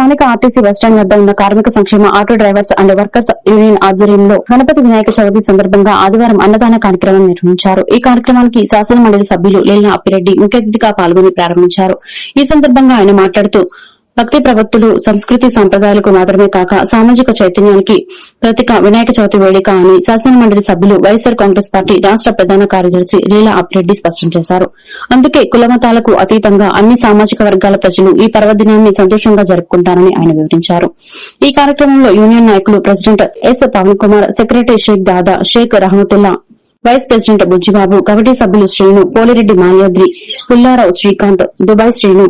స్థానిక RTC bus stand వద్ద ఉన్న కార్మిక సంక్షేమ auto drivers and workers union ఆధ్వర్యంలో గణపతి వినాయక చవితి సందర్భంగా ఆదివారం అన్నదాన కార్యక్రమం నిర్వహించారు. ఈ కార్యక్రమానికి శాసన మండలి సభ్యులు లేలిన అప్పిరెడ్డి ముఖ్య అతిథిగా పాల్గొని ప్రారంభించారు. ఈ సందర్భంగా ఆయన మాట్లాడుతూ భక్తి ప్రవక్తులు సంస్కృతి సంప్రదాయాలకు మాత్రమే కాక సామాజిక చైతన్యానికి ప్రతిక వినాయక చవితి వేడుక అని శాసనమండలి సభ్యులు వైఎస్సార్ కాంగ్రెస్ పార్టీ రాష్ట ప్రధాన కార్యదర్శి లీలా అప్రెడ్డి స్పష్టం చేశారు. అందుకే కులమతాలకు అతీతంగా అన్ని సామాజిక వర్గాల ప్రజలు ఈ పర్వదినాన్ని సంతోషంగా జరుపుకుంటారని ఆయన వివరించారు. ఈ కార్యక్రమంలో యూనియన్ నాయకులు president S Pavan Kumar secretary Shaik Dada Shaik Rahamatulla vice president Bujjibabu committee సభ్యులు శ్రీను పోలిరెడ్డి మాల్యాద్రి పుల్లారావు శ్రీకాంత్ దుబాయ్ శ్రీను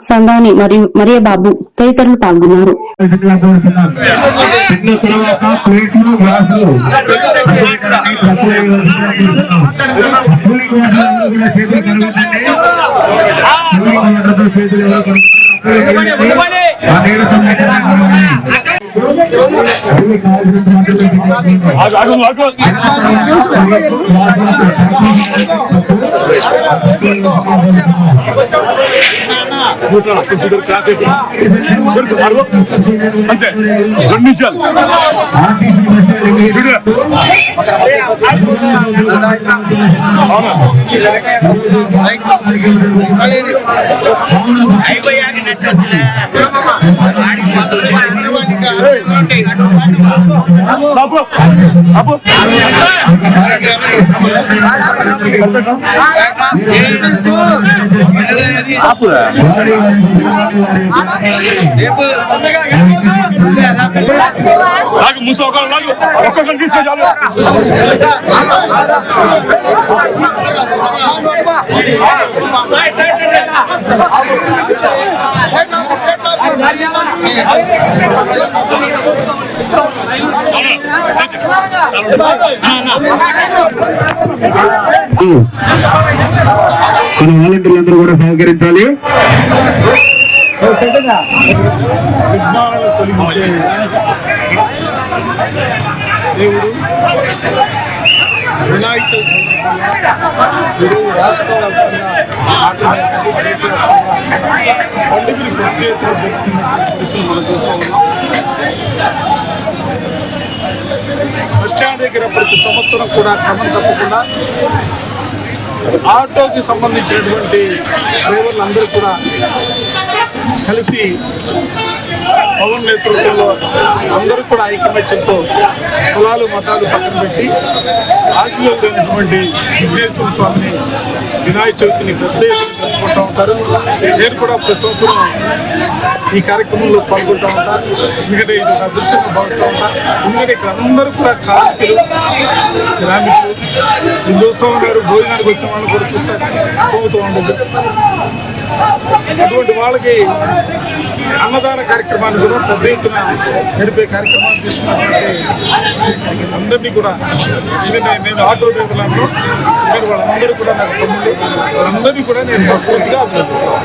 సందాని మరియు మరియబాబు తదితరులు పాల్గొన్నారు ఇలా కోరుతున్నాం. తిన్న అన్ని కావాల్సినటువంటి అంతే. రెండు నిమిషాలు. బాబు లాగు ముందు ఒకరు లాగు. ఒక్కొక్కరు తీసుకో మన వాలంటీర్లందరూ కూడా సహకరించాలి విజ్ఞానాలు తొలగించే దేవుడు వినాయక చవితి సందర్భంగా ఈరోజు రాష్ట్ర వ్యాప్తంగా ఆటోమేటిక్ దేశవ్యాప్తంగా పండుగలు పెద్ద ఎత్తున జరుపుకున్న పరిస్థితులు మనం చూస్తూ ఉన్నాం స్టాండ్ దగ్గర ప్రతి సంవత్సరం కూడా క్రమం తప్పకుండా ఆటోకి సంబంధించినటువంటి డ్రైవర్లు అందరూ కూడా కలిసి పవన్ నేతృత్వంలో అందరూ కూడా ఐకమత్యంతో కులాలు మతాలు పక్కన పెట్టి ఆదిలోనటువంటి విఘ్నేశ్వర స్వామిని వినాయక చవితిని పెద్ద ఎత్తున జరుపుకుంటూ ఉంటారు. నేను కూడా ప్రతి సంవత్సరం ఈ కార్యక్రమంలో పాల్గొంటూ ఉంటా. ఎందుకంటే ఇది ఒక అదృష్టంగా భావిస్తూ ఉంటా. ఎందుకంటే ఇక్కడ అందరూ కూడా కార్మికులు శ్రామికులు హిందోత్సవం ఉన్నారు భోజనానికి వచ్చిన వాళ్ళు కూడా చూస్తారు పోతూ ఉండదు. అటువంటి వాళ్ళకి అన్నదాన కార్యక్రమాన్ని కూడా పెద్ద ఎత్తున జరిపే కార్యక్రమాన్ని తీసుకున్నటువంటి అందరినీ కూడా ఎందుకంటే నేను ఆటో డ్రైవర్లను ఇక్కడ వాళ్ళందరూ కూడా నాకు తమ్ముడు వాళ్ళందరినీ కూడా నేను మనస్ఫూర్తిగా అభినందిస్తాను.